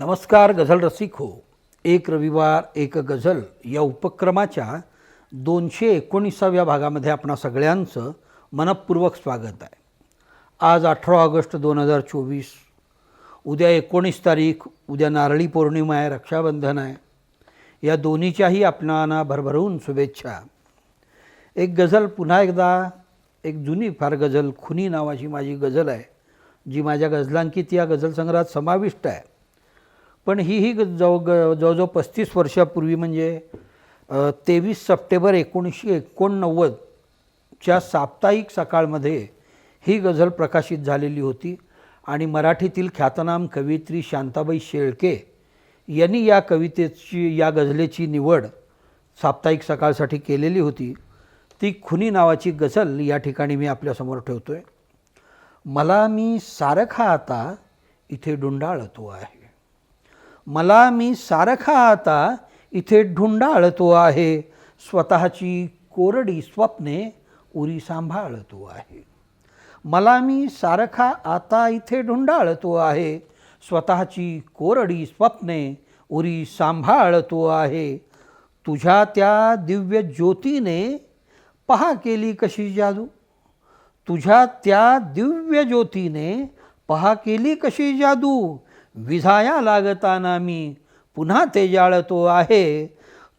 नमस्कार गझल रसिक. हो एक रविवार एक गझल या उपक्रमाच्या दोनशे एकोणीसाव्या भागामध्ये आपणा सगळ्यांचं मनपूर्वक स्वागत आहे. आज अठरा ऑगस्ट दोन हजार चोवीस. उद्या एकोणीस तारीख उद्या नारळी पौर्णिमा आहे रक्षाबंधन आहे. या दोन्हीच्याही आपणांना भरभरून शुभेच्छा. एक गझल पुन्हा एकदा एक जुनी फार गझल खुनी नावाची माझी गझल आहे जी माझ्या गझलांकित या गझल संग्रहात समाविष्ट आहे. पण ही ही ग- जव ग जवळजवळ पस्तीस वर्षापूर्वी म्हणजे तेवीस सप्टेंबर एकोणीसशे एकोणनव्वदच्या साप्ताहिक सकाळमध्ये ही गझल प्रकाशित झालेली होती आणि मराठीतील ख्यातनाम कवित्री शांताबाई शेळके यांनी या कवितेची या गझलेची निवड साप्ताहिक सकाळसाठी केलेली होती. ती खुनी नावाची गझल या ठिकाणी मी आपल्यासमोर ठेवतो आहे मला मी सारखा आता इथे डुंडाळतो आहे. मला मी सारखा आता इथे ढुंडाळतो आहे. स्वतःची कोरडी स्वप्ने उरी सांभाळतो आहे. मला मी सारखा आता इथे ढुंडाळतो आहे. स्वतःची कोरडी स्वप्ने उरी सांभाळतो आहे. तुझ्या त्या दिव्य ज्योतीने पहा केली कशी जादू. तुझ्या त्या दिव्य ज्योतीने पहा केली कशी जादू. विझाया लागताना मी पुन्हा ते जाळतो आहे.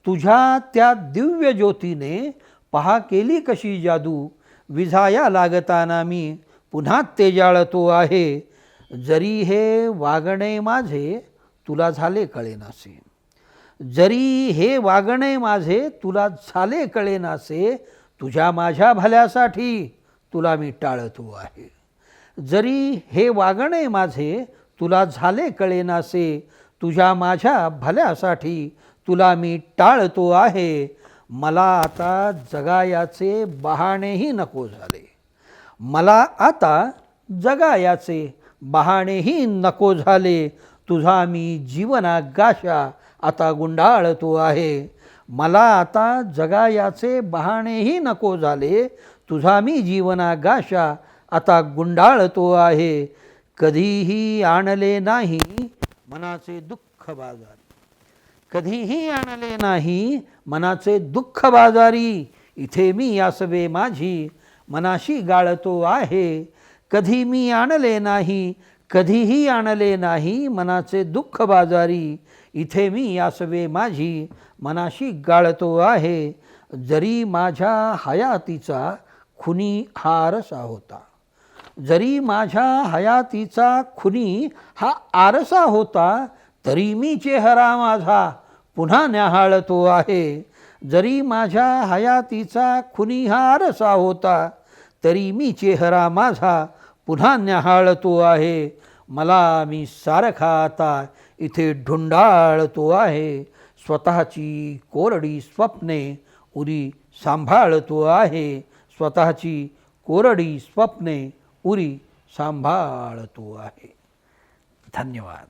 तुझ्या त्या दिव्य ज्योतीने पहा केली कशी जादू. विझाया लागताना मी पुन्हा ते जाळतो आहे. जरी हे वागणे माझे तुला झाले कळेनासे. जरी हे वागणे माझे तुला झाले कळेनासे. तुझ्या माझ्या भल्यासाठी तुला मी टाळतो आहे. जरी हे वागणे माझे तुला झाले कळेनासे तुझ्या माझ्या भल्यासाठी तुला मी टाळतो आहे. मला आता जगायाचे बहाणेही नको झाले. मला आता जगायाचे बहाणेही नको झाले. तुझा मी जीवना गाशा आता गुंडाळतो आहे. मला आता जगायाचे बहाणेही नको झाले. तुझा मी जीवना गाशा आता गुंडाळतो आहे. कधीही आणले नाही मनाचे दुःख बाजारी. कधीही आणले नाही मनाचे दुःख बाजारी. इथे मी यासवे माझी मनाशी गाळतो आहे. कधी मी आणले नाही कधीही आणले नाही मनाचे दुःख बाजारी. इथे मी यासवे माझी मनाशी गाळतो आहे. जरी माझ्या हयातीचा खुनी हा रसा होता. जरी माझ्या हयातीचा खुनी हा आरसा होता तरी मी चेहरा माझा पुन्हा न्याहाळतो आहे. जरी माझ्या हयातीचा खुनी हा आरसा होता तरी मी चेहरा माझा पुन्हा न्याहाळतो आहे. मला मी सारखा आता इथे ढुंडाळतो आहे. स्वतःची कोरडी स्वप्ने उरी सांभाळतो आहे. स्वतःची कोरडी स्वप्ने उरी सांभाळतो आहे धन्यवाद